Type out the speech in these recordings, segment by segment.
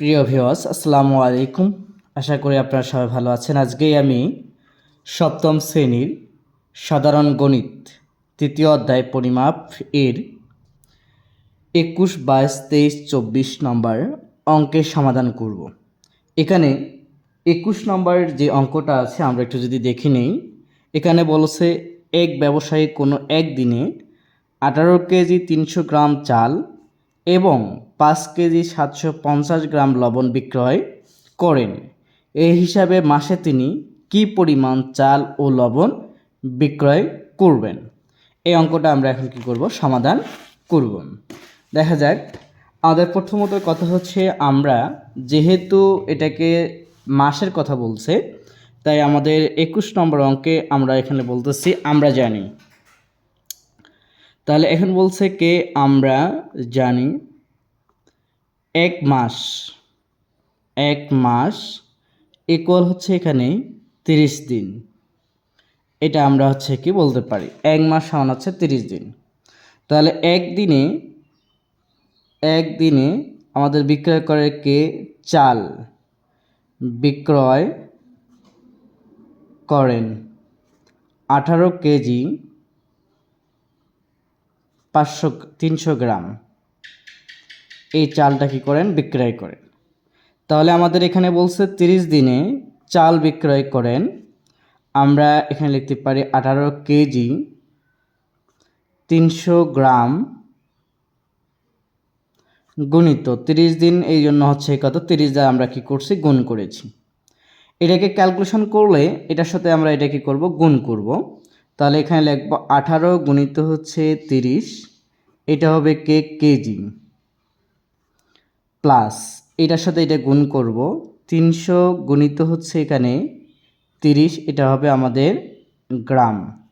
প্রিয় ভিওয়াস আসসালামু আলাইকুম। আশা করি আপনারা সবাই ভালো আছেন। আজকেই আমি সপ্তম শ্রেণির সাধারণ গণিত তৃতীয় অধ্যায় পরিমাপ এর একুশ বাইশ তেইশ চব্বিশ নম্বর অঙ্কের সমাধান করব। এখানে একুশ নম্বর যে অঙ্কটা আছে, আমরা একটু যদি দেখে নেই, এখানে বলছে এক ব্যবসায়ী কোনো একদিনে আঠারো কেজি তিনশো গ্রাম চাল এবং পাঁচ কেজি সাতশো পঞ্চাশ গ্রাম লবণ বিক্রয় করেন। এই হিসাবে মাসে তিনি কি পরিমাণ চাল ও লবণ বিক্রয় করবেন? এই অঙ্কটা আমরা এখন কি করব? সমাধান করব। দেখা যাক। আমাদের প্রথমত কথা হচ্ছে আমরা যেহেতু এটাকে মাসের কথা বলছে, তাই আমাদের একুশ নম্বর অঙ্কে আমরা এখানে বলতেছি আমরা জানি। তাহলে এখন বলছে কে? আমরা জানি এক মাস এক মাস ইকুয়াল হচ্ছে এখানে তিরিশ দিন। এটা আমরা হচ্ছে কি বলতে পারি? এক মাস সমান হচ্ছে তিরিশ দিন। তাহলে একদিনে একদিনে আমাদের বিক্রয় করে কে? চাল বিক্রয় করেন। আঠারো কেজি পাঁচশো তিনশো গ্রাম। এই চালটা কি করেন? বিক্রয় করেন। তাহলে আমাদের এখানে বলছে তিরিশ দিনে চাল বিক্রয় করেন। আমরা এখানে লিখতে পারি আঠারো কেজি তিনশো গ্রাম গুণিত। তিরিশ দিন, এই জন্য হচ্ছে কত তিরিশ দ্বারা আমরা কি করছি? গুণ করেছি। এটাকে ক্যালকুলেশন করলে এটার সাথে আমরা এটা কি করব? গুণ করব। তাহলে এখানে লিখব আঠারো গুণিত হচ্ছে তিরিশ। এটা হবে কে? কেজি। প্লাস এটার সাথে এটা গুণ করব। তিনশো গুণিত হচ্ছে এখানে তিরিশ, এটা হবে আমাদের গ্রাম।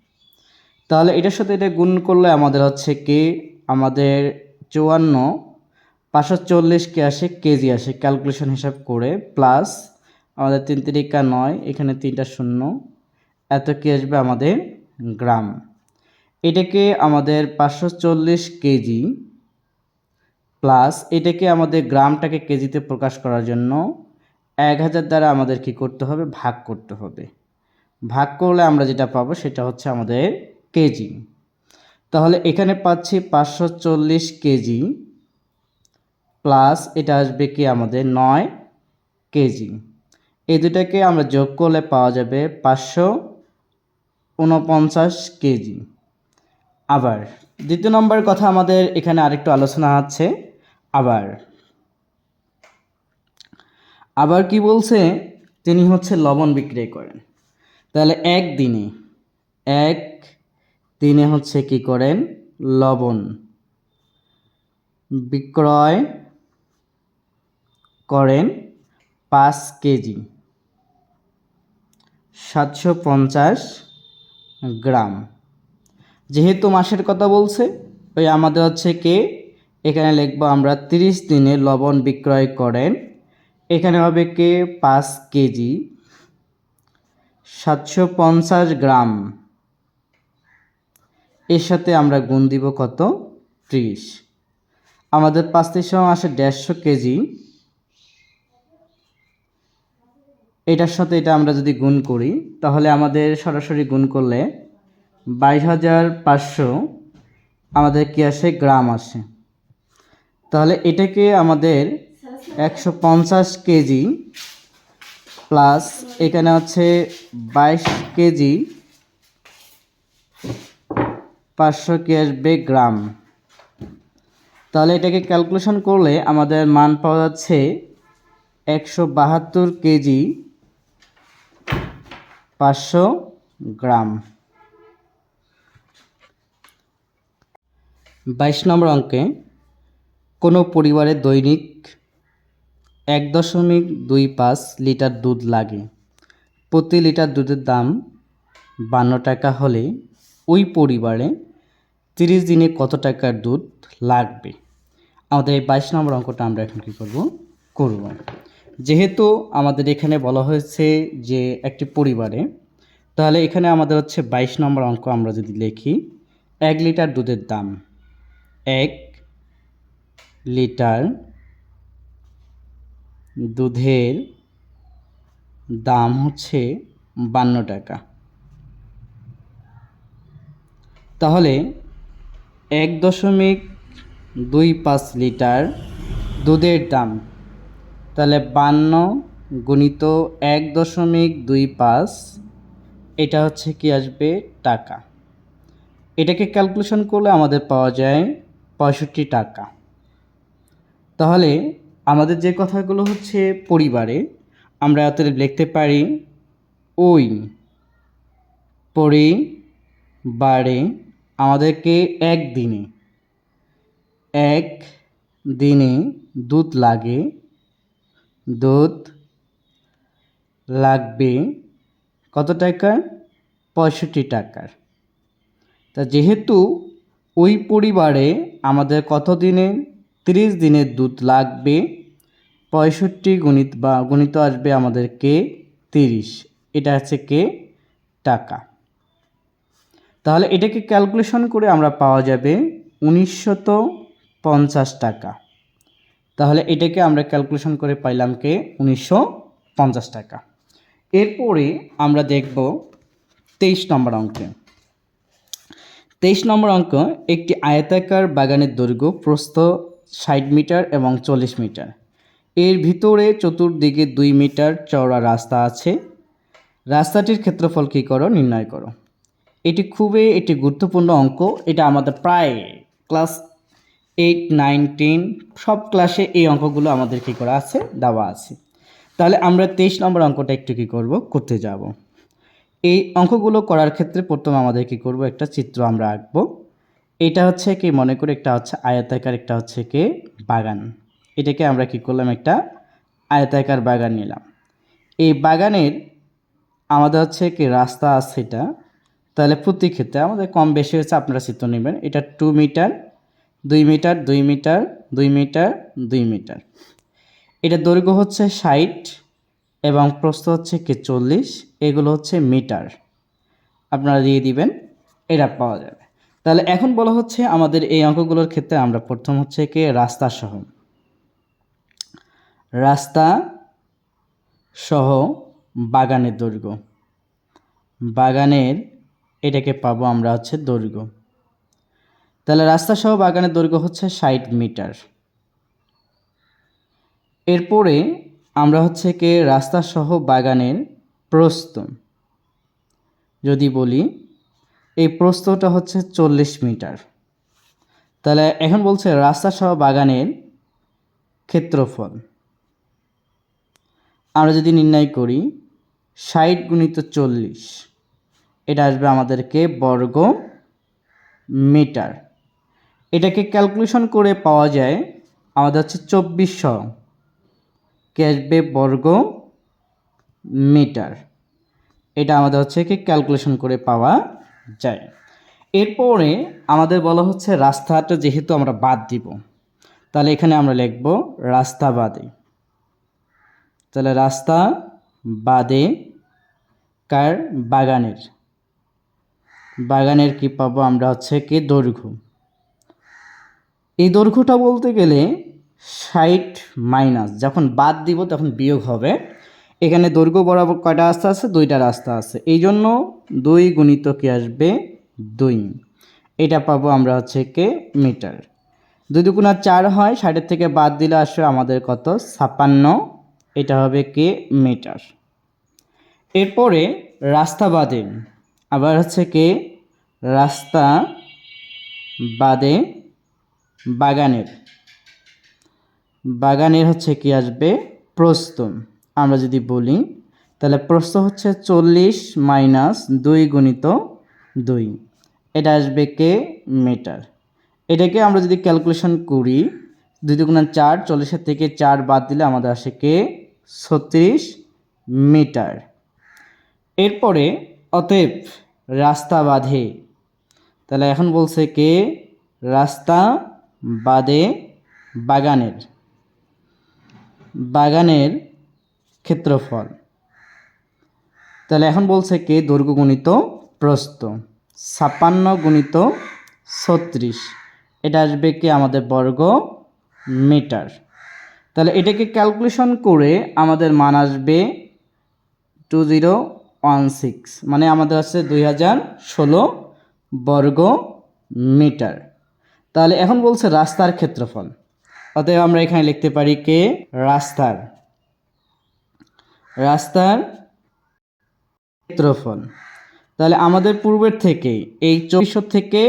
তাহলে এটার সাথে এটা গুণ করলে আমাদের হচ্ছে কে? আমাদের চুয়ান্ন। পাঁচশো চল্লিশ কে আসে? কেজি আসে। ক্যালকুলেশন হিসাব করে। প্লাস আমাদের তিন তিরিকা নয়, এখানে তিনটা শূন্য। এত কি আসবে আমাদের গ্রাম। এটাকে আমাদের পাঁচশো চল্লিশ কেজি প্লাস এটাকে আমাদের গ্রামটাকে কেজিতে প্রকাশ করার জন্য এক হাজার দ্বারা আমাদের কি করতে হবে? ভাগ করতে হবে। ভাগ করলে আমরা যেটা পাবো সেটা হচ্ছে আমাদের কেজি। তাহলে এখানে পাচ্ছি পাঁচশো চল্লিশ কেজি প্লাস এটা আসবে কি আমাদের নয় কেজি। এই দুটাকে আমরা যোগ করলে পাওয়া যাবে পাঁচশো উনপঞ্চাশ কেজি। আবার দ্বিতীয় নম্বর কথা আমাদের এখানে আরেকটু আলোচনা আছে। আবার। আবার কি বলছে? তিনি হচ্ছে লবণ বিক্রয় করেন। তাহলে এক দিনে এক দিনে হচ্ছে কি করেন? লবণ বিক্রয় করেন পাঁচ কেজি। সাতশো পঞ্চাশ গ্রাম। যেহেতু মাসের কথা বলছে, ওই আমাদের হচ্ছে কে? এখানে লিখব আমরা তিরিশ দিনে লবণ বিক্রয় করেন। এখানে হবে কে? পাঁচ কেজি। সাতশো পঞ্চাশ গ্রাম। এর সাথে আমরা গুণ দিব কত? ত্রিশ। আমাদের পাঁচ ত্রিশ আসে দেড়শো কেজি। এটার সাথে এটা আমরা যদি গুণ করি, তাহলে আমাদের সরাসরি গুণ করলে বাইশ হাজার পাঁচশো আমাদের কি আসে? গ্রাম আসে। তাহলে এটাকে আমাদের একশো পঞ্চাশ কেজি প্লাস এখানে হচ্ছে বাইশ কেজি পাঁচশো কি আসবে? গ্রাম। তাহলে এটাকে ক্যালকুলেশন করলে আমাদের মান পাওয়া যাচ্ছে একশো বাহাত্তর কেজি পাঁচশো গ্রাম। বাইশ নম্বর অঙ্কে কোনো পরিবারে দৈনিক এক দশমিক দুই পাঁচ লিটার দুধ লাগে। প্রতি লিটার দুধের দাম বান্ন টাকা হলে ওই পরিবারে তিরিশ দিনে কত টাকার দুধ লাগবে? আমাদের এই বাইশ নম্বর অঙ্কটা আমরা এখন কী করব? করব। যেহেতু আমাদের এখানে বলা হয়েছে যে একটি পরিবারে, তাহলে এখানে আমাদের হচ্ছে বাইশ নম্বর অঙ্ক আমরা যদি লিখি, এক লিটার দুধের দাম, এক লিটার দুধের দাম হচ্ছে বান্ন টাকা। তাহলে এক দশমিক দুই পাঁচ লিটার দুধের দাম তাহলে বান্ন গুণিত এক দশমিক দুই পাঁচ, এটা হচ্ছে কি আসবে টাকা। এটাকে ক্যালকুলেশন করলে আমাদের পাওয়া যায় পঁয়ষট্টি টাকা। তাহলে আমাদের যে কথাগুলো হচ্ছে পরিবারে, আমরা অতএব লিখতে পারি, ওই পরিবারে আমাদেরকে একদিনে, এক দিনে দুধ লাগে দুধ লাগবে কত টাকার? পঁয়ষট্টি টাকার। তা যেহেতু ওই পরিবারে আমাদের কত দিনে তিরিশ দিনের দুধ লাগবে, পঁয়ষট্টি গণিত বা গণিত আসবে আমাদেরকে তিরিশ। এটা হচ্ছে কে? টাকা। তাহলে এটাকে ক্যালকুলেশন করে আমরা পাওয়া যাবে উনিশশত পঞ্চাশ টাকা। তাহলে এটাকে আমরা ক্যালকুলেশন করে পাইলাম কে? উনিশশো পঞ্চাশ টাকা। এরপরে আমরা দেখব তেইশ নম্বর অঙ্কে। তেইশ নম্বর অঙ্ক, একটি আয়তাকার বাগানের দৈর্ঘ্য প্রস্থ ষাট মিটার এবং চল্লিশ মিটার। এর ভিতরে চতুর্দিকে দুই মিটার চওড়া রাস্তা আছে। রাস্তাটির ক্ষেত্রফল কী করো? নির্ণয় করো। এটি খুবই একটি গুরুত্বপূর্ণ অঙ্ক। এটা আমাদের প্রায় ক্লাস এইট নাইন টেন সব ক্লাসে এই অঙ্কগুলো আমাদের কী করা আছে, দেওয়া আছে। তাহলে আমরা তেইশ নম্বর অঙ্কটা একটু কী করব, করতে যাব। এই অঙ্কগুলো করার ক্ষেত্রে প্রথমে আমাদের কী করব, একটা চিত্র আমরা আঁকবো। এটা হচ্ছে কি, মনে করি একটা হচ্ছে আয়তাকার, একটা হচ্ছে কি, বাগান। এটাকে আমরা কি করলাম, একটা আয়তাকার বাগান নিলাম। এই বাগানের আমাদের হচ্ছে কি, রাস্তা আছে এটা। তাহলে প্রতি ক্ষেত্রে আমাদের কম বেশি হচ্ছে আপনারা চিত্র নেবেন। এটা টু মিটার দুই মিটার দুই মিটার দুই মিটার দুই মিটার। এটা দৈর্ঘ্য হচ্ছে ষাট এবং প্রস্থ হচ্ছে কি চল্লিশ। এগুলো হচ্ছে মিটার। আপনারা দিয়ে দিবেন, এটা পাওয়া যাবে। তাহলে এখন বলা হচ্ছে আমাদের এই অঙ্কগুলোর ক্ষেত্রে আমরা প্রথম হচ্ছে কি রাস্তা সহ। রাস্তা সহ বাগানের দৈর্ঘ্য। বাগানের এটাকে পাবো আমরা হচ্ছে দৈর্ঘ্য। তাহলে রাস্তা সহ বাগানের দৈর্ঘ্য হচ্ছে ষাট মিটার। এরপরে আমরা হচ্ছে কি রাস্তা সহ বাগানের প্রস্থ। যদি বলি, এই প্রস্থটা হচ্ছে চল্লিশ মিটার। তাহলে এখন বলছে রাস্তা সহ বাগানের ক্ষেত্রফল। আমরা যদি নির্ণয় করি, ষাট গুণিত চল্লিশ, এটা আসবে আমাদেরকে বর্গ মিটার। এটাকে ক্যালকুলেশন করে পাওয়া যায় আমাদের হচ্ছে চব্বিশশো কে আসবে বর্গ মিটার। এটা আমাদের হচ্ছে কি ক্যালকুলেশন করে পাওয়া যায়। এরপরে আমাদের বলা হচ্ছে রাস্তাটা যেহেতু আমরা বাদ দিব, তাহলে এখানে আমরা লিখব রাস্তা বাদে। তাহলে রাস্তা বাদে কার বাগানের। বাগানের কি পাবো আমরা হচ্ছে কি দৈর্ঘ্য। এই দৈর্ঘ্যটা বলতে গেলে ষাট মাইনাস যখন বাদ দিব তখন বিয়োগ হবে। এখানে দৈর্ঘ্য বরাবর কয়টা রাস্তা আছে? দুইটা রাস্তা আছে। এই জন্য দুই গুণিত কি আসবে? দুই। এটা পাবো আমরা হচ্ছে কে? মিটার দুই দুগুণা চার হয়, ষাটের থেকে বাদ দিলে আসবে আমাদের কত? ছাপ্পান্ন। এটা হবে কে? মিটার এরপরে রাস্তা বাদে, আবার হচ্ছে কে? রাস্তা বাদে বাগানের। বাগানের হচ্ছে কি আসবে? প্রস্থ। আমরা যদি বলি, তাহলে প্রস্থ হচ্ছে চল্লিশ মাইনাস দুই গুণিত দুই। এটা আসবে কে? মিটার। এটাকে আমরা যদি ক্যালকুলেশন করি, দুই দুগুণা চার চল্লিশের থেকে চার বাদ দিলে আমাদের আসে কে? ছত্রিশ মিটার। এরপরে অতএব রাস্তা বাঁধে। তাহলে এখন বলছে কে? রাস্তা বাদে বাগানের বাগানের ক্ষেত্রফল। তাহলে এখন বলছে কে দৈর্ঘ্য গুণিত প্রস্থ? ছাপ্পান্ন গুণিত ছত্রিশ। এটা আসবে কি আমাদের বর্গ মিটার। তাহলে এটাকে ক্যালকুলেশন করে আমাদের মান আসবে টু জিরো ওয়ান সিক্স মানে আমাদের আছে দুই হাজার ষোলো বর্গ মিটার। তাহলে এখন বলছে রাস্তার ক্ষেত্রফল। অতএব আমরা এখানে লিখতে পারি কে? রাস্তার। রাস্তার ক্ষেত্রফল। তাহলে আমাদের পূর্বের থেকে এই চব্বিশশো থেকে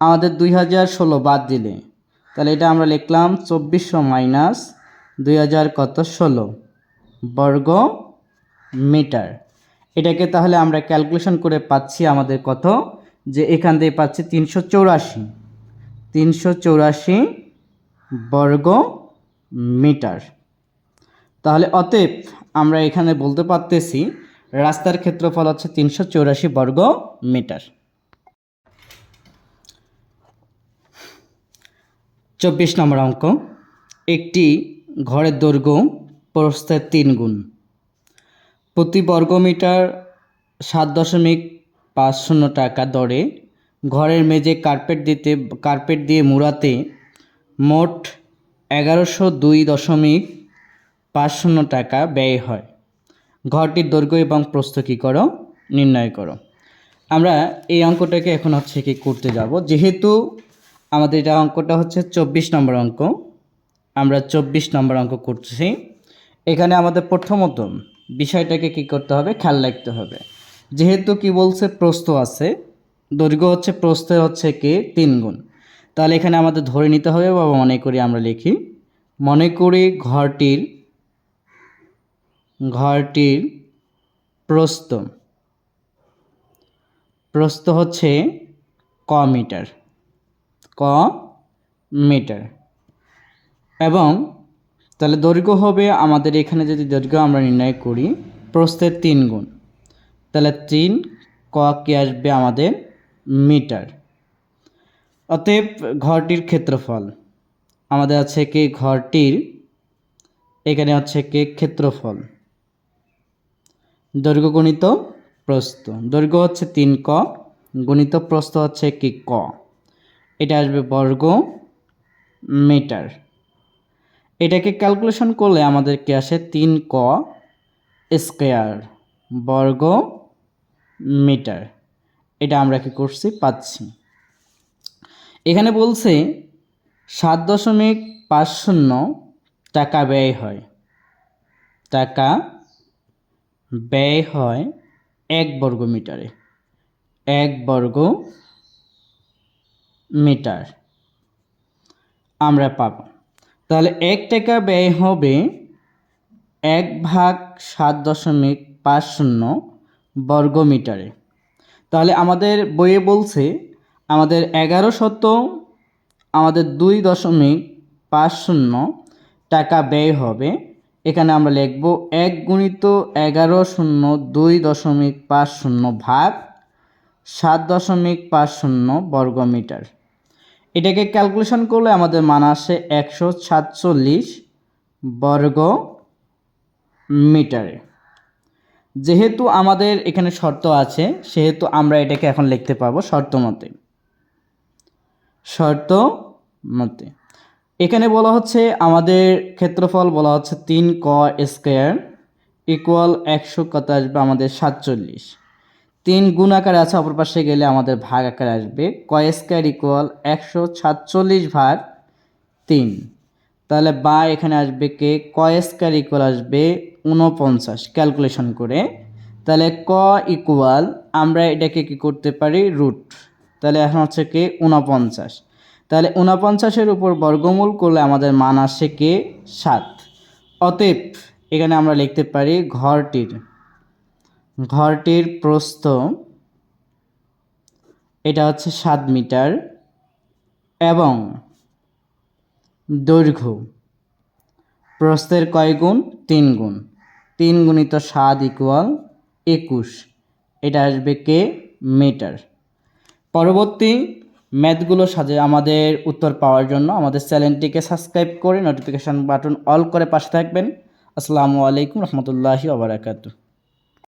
আমাদের দুই হাজার ষোলো বাদ দিলে, তাহলে এটা আমরা লিখলাম চব্বিশশো মাইনাস দুই হাজার কত? ষোলো বর্গ মিটার। এটাকে তাহলে আমরা ক্যালকুলেশন করে পাচ্ছি আমাদের কত? যে এখান থেকে পাচ্ছি তিনশো চৌরাশি। তিনশো চৌরাশি বর্গ মিটার। তাহলে অতএব আমরা এখানে বলতে পারতেছি রাস্তার ক্ষেত্রফল হচ্ছে তিনশো চৌরাশি বর্গ মিটার। চব্বিশ নম্বর অঙ্ক, একটি ঘরের দৈর্ঘ্য প্রস্থের তিন গুণ। প্রতি বর্গমিটার সাত দশমিক পাঁচ শূন্য টাকা দরে ঘরের মেঝে কার্পেট দিতে কার্পেট দিয়ে মুড়াতে মোট এগারোশো দুই দশমিক পাঁচ শূন্য টাকা ব্যয় হয়। ঘরটির দৈর্ঘ্য এবং প্রস্থ কী করো? নির্ণয় করো। আমরা এই অঙ্কটাকে এখন হচ্ছে কি করতে যাব। যেহেতু আমাদের এটা অঙ্কটা হচ্ছে চব্বিশ নম্বর অঙ্ক, আমরা চব্বিশ নম্বর অঙ্ক করছি। এখানে আমাদের প্রথমত বিষয়টাকে কি করতে হবে? খেয়াল রাখতে হবে। যেহেতু কি বলছে, প্রস্থ আছে দৈর্ঘ্য হচ্ছে প্রস্থের হচ্ছে কে? তিন গুণ। তাহলে এখানে আমাদের ধরে নিতে হবে বা মনে করি আমরা লিখি। মনে করি ঘরটির ঘরটির প্রস্থ। প্রস্থ হচ্ছে ক মিটার। ক মিটার। এবং তাহলে দৈর্ঘ্য হবে আমাদের এখানে যদি দৈর্ঘ্য আমরা নির্ণয় করি, প্রস্থের তিন গুণ। তাহলে তিন ক কে আসবে আমাদের মিটার। অতএব ঘরটির ক্ষেত্রফল আমাদের আছে কি ঘরটির, এখানে হচ্ছে কি ক্ষেত্রফল। দৈর্ঘ্য গণিত প্রস্থ। দৈর্ঘ্য হচ্ছে তিন ক, গণিত প্রস্থ হচ্ছে কি ক। এটা আসবে বর্গ মিটার। এটাকে ক্যালকুলেশন করলে আমাদেরকে আসে তিন ক স্কোয়ার বর্গ মিটার। এটা আমরা কি করছি? পাচ্ছি। এখানে বলছে, সাত দশমিক পাঁচ শূন্য টাকা ব্যয় হয়। টাকা ব্যয় হয় এক বর্গ মিটারে এক বর্গ মিটার আমরা পাব। তাহলে এক টাকা ব্যয় হবে এক ভাগ সাত দশমিক পাঁচ শূন্য বর্গ মিটারে তাহলে আমাদের বইয়ে বলছে, আমাদের এগারো শত আমাদের দুই দশমিক পাঁচ শূন্য টাকা ব্যয় হবে। এখানে আমরা লিখব এক গুণিত এগারো শূন্য দুই দশমিক পাঁচ শূন্য ভাগ সাত দশমিক পাঁচ শূন্য বর্গ মিটার এটাকে ক্যালকুলেশন করলে আমাদের মান আসে একশো সাতচল্লিশ বর্গ মিটারে যেহেতু আমাদের এখানে শর্ত আছে, সেহেতু আমরা এটাকে এখন লিখতে পারব শর্ত মতে শর্ত মতে এখানে বলা হচ্ছে, আমাদের ক্ষেত্রফল বলা হচ্ছে তিন ক স্কোয়ার ইকুয়াল একশো কত আসবে? আমাদের সাতচল্লিশ। তিন গুণ আকারে আছে, অপর পাশে গেলে আমাদের ভাগ আকারে আসবে। ক স্কোয়ার ইকুয়াল একশো সাতচল্লিশ ভাগ তিন। তাহলে বা এখানে আসবে কে? ক স্কোয়ার ইকুয়াল আসবে উনপঞ্চাশ ক্যালকুলেশন করে। তাহলে ক ইকুয়াল আমরা এটাকে কি করতে পারি? রুট তাহলে এখন হচ্ছে কে? উনপঞ্চাশ তাহলে উনপঞ্চাশের উপর বর্গমূল করলে আমাদের মান আসে কে? সাত। অতএব এখানে আমরা লিখতে পারি ঘরটির ঘরটির প্রস্থ এটা হচ্ছে সাত মিটার এবং দৈর্ঘ্য। প্রস্থের কয় গুণ? তিন গুণ। তিন গুণিত সাত ইকুয়াল একুশ। এটা আসবে কে? মিটার। পরবর্তী ম্যাথগুলো সাজে আমাদের উত্তর পাওয়ার জন্য আমাদের চ্যানেলটিকে সাবস্ক্রাইব করে নোটিফিকেশান বাটন অল করে পাশে থাকবেন। আসসালামু আলাইকুম রহমতুল্লাহি ওবরাকাতু